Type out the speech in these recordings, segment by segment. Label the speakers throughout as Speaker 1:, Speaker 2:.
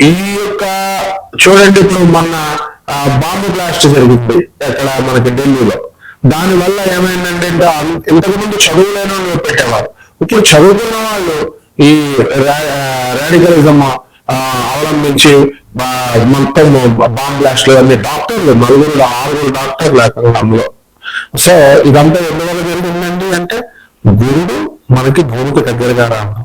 Speaker 1: ఈ యొక్క చూడండి ఇప్పుడు మొన్న బాంబు బ్లాస్ట్ జరిగింది ఎక్కడ మనకి ఢిల్లీలో. దాని వల్ల ఏమైందంటే ఇంకా ముందు ఇంతకుముందు చదువులేని వాళ్ళు పెట్టేవారు. ఇప్పుడు చదువుకున్న వాళ్ళు ఈ రాడికలిజం అవలంబించి బా- మొత్తం బాంబ్ బ్లాస్ట్లు అన్ని డాక్టర్లు నలుగురు ఆరుగురు డాక్టర్లు అక్కడంలో సో ఇదంతా ఎందువల్ల జరిగిందండి అంటే గురుడు మనకి భూమికి దగ్గరగా రావడం.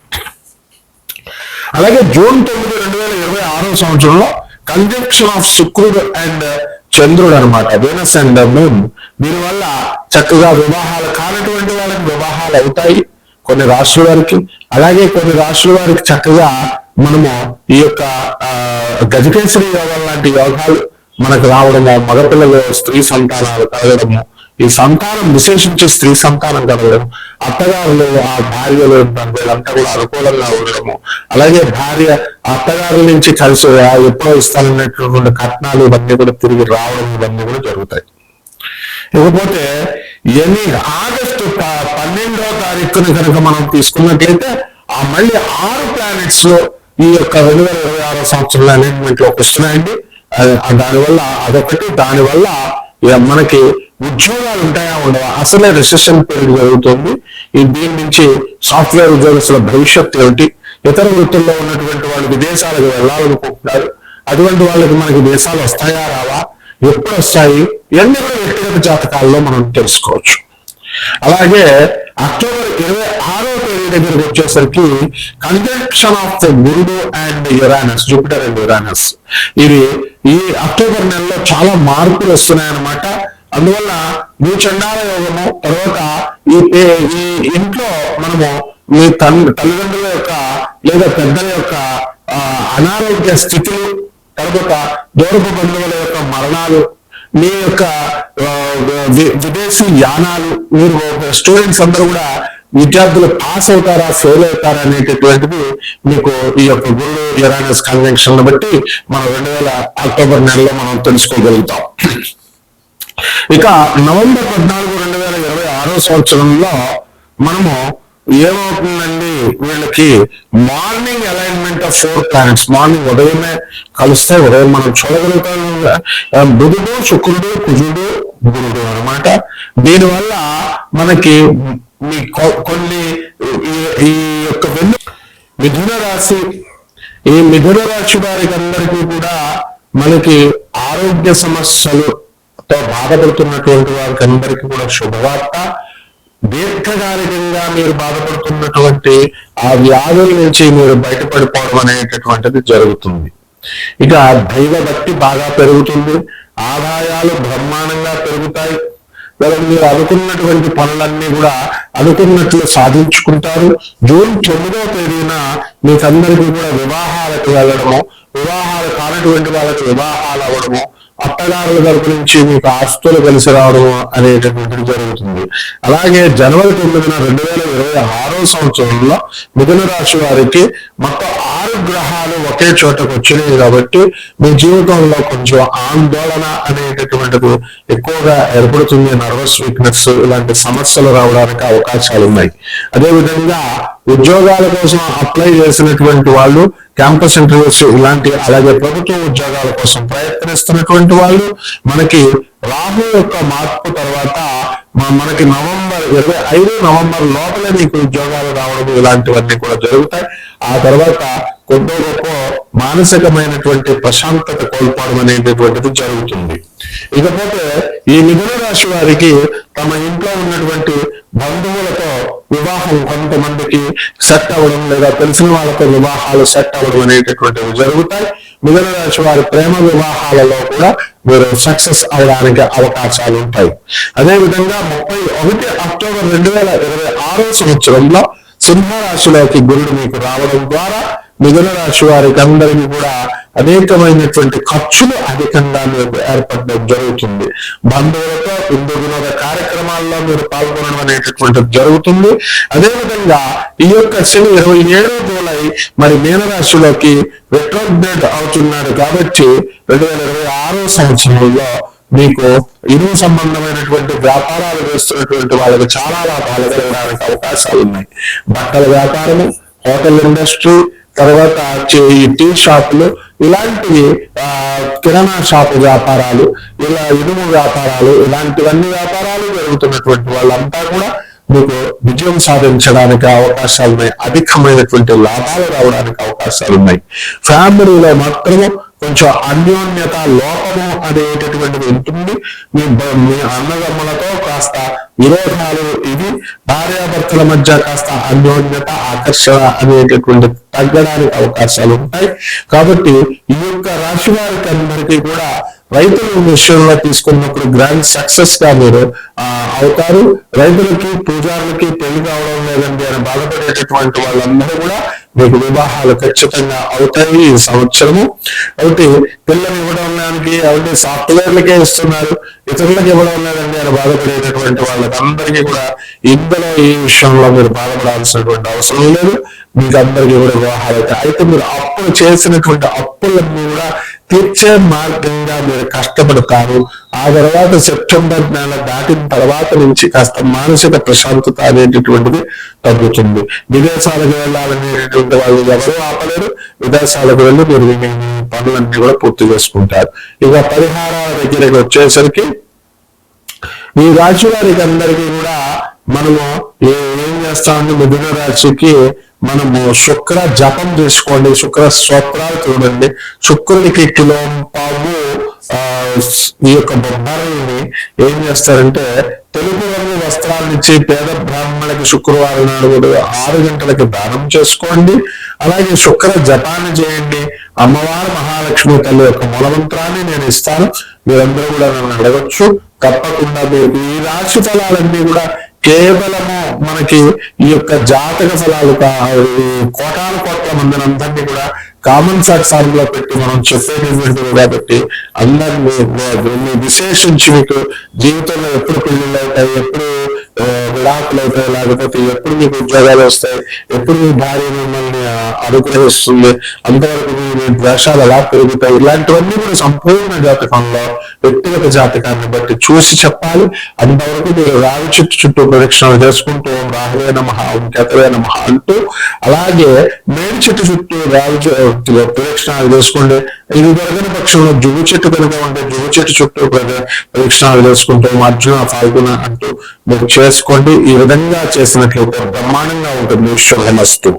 Speaker 1: అలాగే జూన్ తొమ్మిది రెండు వేల ఇరవై ఆరో సంవత్సరంలో కంజంక్షన్ ఆఫ్ శుక్రుడు అండ్ చంద్రుడు అనమాట వీనస్ అండ్ మూన్ దీనివల్ల చక్కగా వివాహాలు కానటువంటి వాళ్ళకి వివాహాలు అవుతాయి కొన్ని రాష్ట్రాల వారికి. అలాగే కొన్ని రాష్ట్రాల వారికి చక్కగా మనము ఈ యొక్క ఆ, యోగం లాంటి యోగాలు మనకు రావడము మగపిల్లలు స్త్రీ సంతానాలు కలగడము ఈ సంతానం విశేషించి స్త్రీ సంతానం కలగడం అత్తగారులు ఆ భార్యలు వీళ్ళంతా కూడా అనుకూలంగా ఉండడము. అలాగే భార్య అత్తగారుల నుంచి కలిసి ఎప్పుడో ఇస్తానన్నటువంటి కట్నాలు ఇవన్నీ కూడా తిరిగి రావడం ఇవన్నీ కూడా జరుగుతాయి. ఇకపోతే ఎన్ని ఆగస్టు ప- పన్నెండవ తారీఖుని కనుక మనం తీసుకున్నట్లయితే ఆ మళ్ళీ ఆరు ప్లానెట్స్ ఈ యొక్క రెండు వేల ఇరవై ఆరో సంవత్సరంలో అలైన్మెంట్లోకి వస్తున్నాయండి దానివల్ల అదొకటి. దానివల్ల మనకి ఉద్యోగాలు ఉంటాయా ఉండవా? అసలే రిసెషన్ పీరియడ్ జరుగుతుంది. ఈ దీని నుంచి సాఫ్ట్వేర్ ఉద్యోగస్తుల భవిష్యత్తు ఏమిటి? ఇతర వృత్తుల్లో ఉన్నటువంటి వాళ్ళు విదేశాలకు వెళ్ళాలనుకుంటున్నారు. అటువంటి వాళ్ళకి మనకి దేశాలు వస్తాయా రావా? ఎప్పుడు వస్తాయి? ఇవన్నీ కూడా వ్యక్తిగత జాతకాల్లో మనం తెలుసుకోవచ్చు. అలాగే అక్టోబర్ ఇరవై ఆరో తేదీ దగ్గరకు వచ్చేసరికి కంజంక్షన్ ఆఫ్ ద గురుడు and Uranus Jupiter and Uranus ఇది ఈ అక్టోబర్ నెలలో చాలా మార్పులు వస్తున్నాయన్నమాట. అందువల్ల మీ చండాల యోగము తర్వాత ఈ ఈ ఇంట్లో మనము మీ తండ్రి తల్లిదండ్రుల యొక్క లేదా పెద్దల యొక్క ఆ, అనారోగ్య స్థితులు తర్వాత దూరపు బంధువుల యొక్క మరణాలు మీ యొక్క విదేశీ యానాలు మీరు స్టూడెంట్స్ అందరూ కూడా విద్యార్థులు పాస్ అవుతారా ఫెయిల్ అవుతారా అనేటటువంటిది మీకు ఈ యొక్క గురుడు యురానస్ కన్వెన్షన్ బట్టి మనం రెండు వేల అక్టోబర్ నెలలో మనం తెలుసుకోగలుగుతాం. ఇక నవంబర్ పద్నాలుగు రెండు వేల ఇరవై ఆరో సంవత్సరంలో మనము ఏమవుతుందండి? వీళ్ళకి morning alignment of four planets morning ఉదయమే కలిస్తే ఉదయం మనం చూడగలుగుతాం బుధుడు శుక్రుడు కుజుడు గురుడు అన్నమాట. దీనివల్ల మనకి మీ కొ- కొన్ని ఈ- యొక్క వెన్ను మిథున రాశి ఈ మిథున రాశి వారికి అందరికీ కూడా మనకి ఆరోగ్య సమస్యలు తో బాధపడుతున్నటువంటి వారికి అందరికీ కూడా శుభవార్త. దీర్ఘకాలికంగా మీరు బాధపడుతున్నటువంటి ఆ వ్యాధుల నుంచి మీరు బయటపడిపోవడం అనేటటువంటిది జరుగుతుంది. ఇక దైవ భక్తి బాగా పెరుగుతుంది. ఆదాయాలు బ్రహ్మాండంగా పెరుగుతాయి. మరి మీరు అనుకున్నటువంటి పనులన్నీ కూడా అనుకున్నట్లు సాధించుకుంటారు. జూన్ తొమ్మిదో తేదీన మీకందరికీ కూడా వివాహాలకు వెళ్ళడము వివాహాలు కానటువంటి వాళ్ళకి వివాహాలు అవ్వడము అత్తగారుల తరపు నుంచి మీకు ఆస్తులు కలిసి రావడం అనేటటువంటిది జరుగుతుంది. అలాగే జనవరి తొమ్మిదిన రెండు వేల ఇరవై ఆరో సంవత్సరంలో మిథున రాశి వారికి మొత్తం ఆరు గ్రహాలు ఒకే చోటకు వచ్చినాయి కాబట్టి మీ జీవితంలో కొంచెం ఆందోళన అనేటటువంటిది ఎక్కువగా ఏర్పడుతుంది నర్వస్ వీక్నెస్ ఇలాంటి సమస్యలు రావడానికి అవకాశాలు ఉన్నాయి. అదే విధంగా ఉద్యోగాల కోసం అప్లై చేసినటువంటి వాళ్ళు క్యాంపస్ ఇంటర్వ్యూస్ ఇలాంటి అలాగే ప్రభుత్వ ఉద్యోగాల కోసం ప్రయత్నిస్తున్నటువంటి వాళ్ళు మనకి రాహు యొక్క మార్పు తర్వాత మనకి నవంబర్ ఇరవై ఐదు నవంబర్ లోపలే మీకు ఉద్యోగాలు రావడం ఇలాంటివన్నీ కూడా జరుగుతాయి. ఆ తర్వాత కొద్ది గొప్ప మానసికమైనటువంటి ప్రశాంతత కోల్పోవడం అనేటటువంటిది జరుగుతుంది. ఇకపోతే ఈ మిథున రాశి వారికి తమ ఇంట్లో ఉన్నటువంటి బంధువులతో వివాహం కొంతమందికి సెట్ అవ్వడం లేదా తెలిసిన వాళ్ళతో వివాహాలు సెట్ అవ్వడం అనేటటువంటివి జరుగుతాయి. మిథున రాశి వారి ప్రేమ వివాహాలలో కూడా మీరు సక్సెస్ అవడానికి అవకాశాలు ఉంటాయి. అదే విధంగా ముప్పై ఒకటి అక్టోబర్ రెండు వేల ఇరవై ఆరో సంవత్సరంలో సింహరాశిలోకి గురుడు మీకు రావడం ద్వారా మిథున రాశి వారికి అందరికీ కూడా అనేకమైనటువంటి ఖర్చులు అధికంగా మీకు ఏర్పడడం జరుగుతుంది. బంధువులతో హిందూ వినోద కార్యక్రమాల్లో మీరు పాల్గొనడం అనేటటువంటిది జరుగుతుంది. అదేవిధంగా ఈ యొక్క శని ఇరవై ఏడో జూలై మరి మీనరాశిలోకి రిట్రోగ్రేడ్ అవుతున్నాడు కాబట్టి రెండు వేల ఇరవై ఆరో సంవత్సరంలో మీకు ఇరువు సంబంధమైనటువంటి వ్యాపారాలు చేస్తున్నటువంటి వాళ్ళకి చాలా లాభాలు కలగడానికి అవకాశాలు ఉన్నాయి. బట్టల వ్యాపారము హోటల్ ఇండస్ట్రీ తర్వాత ఈ టీ షాపులు ఇలాంటివి కిరాణా షాపు వ్యాపారాలు ఇలా ఇనుము వ్యాపారాలు ఇలాంటివన్నీ వ్యాపారాలు జరుగుతున్నటువంటి వాళ్ళంతా కూడా మీకు విజయం సాధించడానికి అవకాశాలు ఉన్నాయి. అధికమైనటువంటి లాభాలు రావడానికి అవకాశాలు ఉన్నాయి. ఫ్యామిలీలో మాత్రము కొంచెం అన్యోన్యత లోపము అనేటటువంటిది ఉంటుంది. మీ మీ అన్నదమ్ములతో కాస్త విరోధాలు అనేది భార్యాభర్తల మధ్య కాస్త అన్యోన్యత ఆకర్షణ అనేటటువంటి తగ్గడానికి అవకాశాలు ఉంటాయి. కాబట్టి ఈ యొక్క రాశి వారికి అందరికీ కూడా రైతుల విషయంలో తీసుకున్నప్పుడు గ్రాండ్ సక్సెస్గా మీరు ఆ, అవుతారు. రైతులకి పూజారులకి పెళ్ళి కావడం లేదండి అని బాధపడేటటువంటి వాళ్ళందరూ కూడా మీకు వివాహాలు ఖచ్చితంగా అవుతాయి ఈ సంవత్సరము. కాబట్టి పిల్లలు ఇవ్వడం దానికి అవన్నీ సాఫ్ట్వేర్లకే ఇస్తున్నారు. ఇతరులకు ఇవ్వడం లేదండి అని బాధపడేటటువంటి వాళ్ళకి అందరికీ కూడా ఇందులో ఈ విషయంలో మీరు బాధపడాల్సినటువంటి అవసరం లేదు. మీకు అందరికీ కూడా వివాహాలు అయితే మీరు అప్పులు చేసినటువంటి అప్పులన్నీ కూడా తీర్చే మార్గంగా మీరు కష్టపడతారు. ఆ తర్వాత సెప్టెంబర్ నెల దాటిన తర్వాత నుంచి కాస్త మానసిక ప్రశాంతత అనేటటువంటిది తగ్గుతుంది. విదేశాలకు వెళ్ళాలనేటటువంటి వాళ్ళు ఎవరూ ఆపలేరు. విదేశాలకు వెళ్ళి మీరు పనులన్నీ కూడా పూర్తి చేసుకుంటారు. ఇక పరిహారాల దగ్గరికి వచ్చేసరికి ఈ రాశి వారికి అందరికీ మనము ఏ- ఏం చేస్తామంటే మిథున రాశికి మనము శుక్ర జపం చేసుకోండి. శుక్ర స్తోత్రాలు చూడండి. శుక్రుడికి కిలో పావు ఆ, ఈ యొక్క బొబ్బారాన్ని ఏం చేస్తారంటే తెలుగు రంగు వస్త్రాలు ఇచ్చి పేద బ్రాహ్మణులకి శుక్రవారం నాడు కూడా ఆరు గంటలకి దానం చేసుకోండి. అలాగే శుక్ర జపాన్ని చేయండి. అమ్మవారు మహాలక్ష్మి తల్లి యొక్క మూలమంత్రాన్ని నేను ఇస్తాను. మీరందరూ కూడా నన్ను అడగచ్చు. తప్పకుండా మీరు ఈ రాశి ఫలాలన్నీ కూడా కేవలము మనకి ఈ యొక్క జాతక ఫలాలు కా- కోటాను కోట్ల మందిని అందరినీ కూడా కామన్ ప్లాట్ఫామ్లో పెట్టి మనం చెప్పేటటువంటి కాబట్టి అందరినీ విశేషించి మీకు జీవితంలో ఎప్పుడు పెళ్ళిళ్ళు అవుతాయి ఎప్పుడు ఆ, విడాకులు అవుతాయి లేకపోతే ఎప్పుడు మీకు ఉద్యోగాలు వస్తాయి ఎప్పుడు మీ భార్య మిమ్మల్ని అనుగ్రహిస్తుంది అంతవరకు మీ ద్వేషాలు ఎలా పెరుగుతాయి ఇలాంటివన్నీ కూడా సంపూర్ణ జాతకంలో వ్యక్తిగత జాతకాన్ని బట్టి చూసి చెప్పాలి. అంతవరకు మీరు రావి చుట్టూ చుట్టూ ప్రదక్షిణలు చేసుకుంటూ ఓం రాహువే నమ ఓం కేతవే నమ అంటూ అలాగే మేడి చెట్టు చుట్టూ రావి ప్రదక్షిణాలు చేసుకోండి. ఇది దొరకని పక్షంలో జువ్వు చెట్టు కనుక ఉంటే జువ్వు చెట్టు చుట్టూ ప్రద- ప్రదక్షిణాలు చేసుకుంటూ అర్జున పాల్గొన అంటూ మీరు చేసుకోండి. ఈ విధంగా చేసినట్లయితే బ్రహ్మాండంగా ఉంటుంది శుభమస్తు